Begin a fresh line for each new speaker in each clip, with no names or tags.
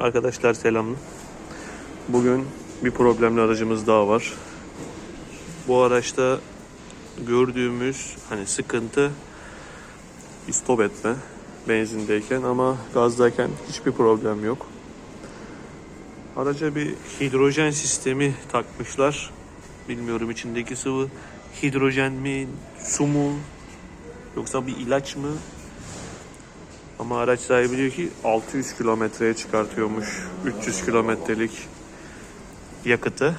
Arkadaşlar selam. Bugün bir problemli aracımız daha var. Bu araçta gördüğümüz hani sıkıntı stop etme benzindeyken ama gazdayken hiçbir problem yok. Araca bir hidrojen sistemi takmışlar. Bilmiyorum içindeki sıvı hidrojen mi, su mu yoksa bir ilaç mı? Ama araç sahibi diyor ki 600 kilometreye çıkartıyormuş 300 kilometrelik yakıtı.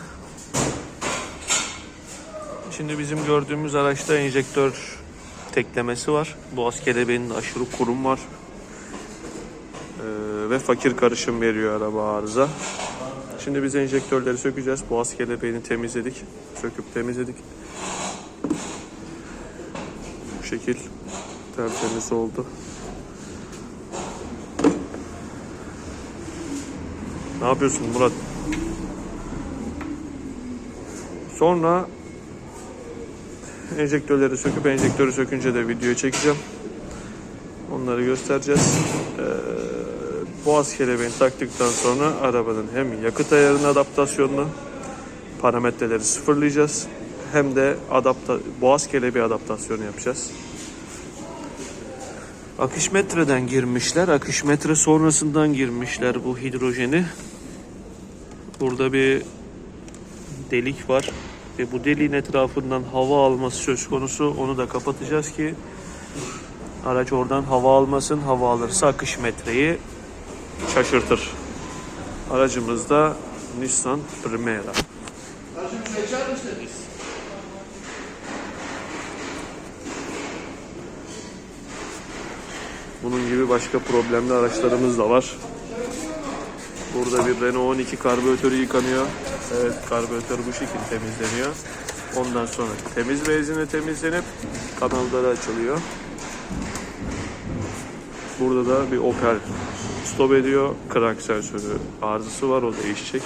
Şimdi bizim gördüğümüz araçta enjektör teklemesi var. Boğaz kelebeğinin aşırı kurum var. Ee, ve fakir karışım veriyor araba arıza. Şimdi biz enjektörleri sökeceğiz. Boğaz kelebeğini temizledik. Söküp temizledik. Bu şekil tertemiz oldu. Ne yapıyorsun Murat? Sonra enjektörleri söküp enjektörü sökünce de video çekeceğim. Onları göstereceğiz. Ee, boğaz kelebeğini taktıktan sonra arabanın hem yakıt ayarını adaptasyonunu parametreleri sıfırlayacağız. Hem de adapta boğaz kelebeği adaptasyonu yapacağız. Akış metreden girmişler. Akış metre sonrasından girmişler bu hidrojeni. Burada bir delik var ve bu deliğin etrafından hava alması söz konusu. Onu da kapatacağız ki araç oradan hava almasın. Hava alırsa akış metreyi şaşırtır. Aracımız da Nissan Primera. Bunun gibi başka problemli araçlarımız da var. Burada bir Renault 12 karbüratörü yıkanıyor. Evet karbüratör bu şekilde temizleniyor. Ondan sonra temiz benzinle temizlenip kanalları açılıyor. Burada da bir Opel stop ediyor. Crank sensörü arızası var o değişecek.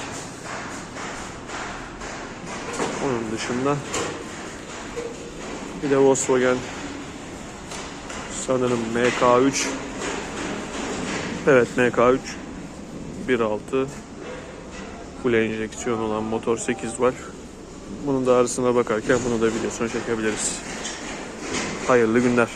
Onun dışında bir de Volkswagen sanırım MK3 Evet MK3 1.6 full enjeksiyon olan motor 8 var. Bunun da arasına bakarken bunu da videosunu çekebiliriz. Hayırlı günler.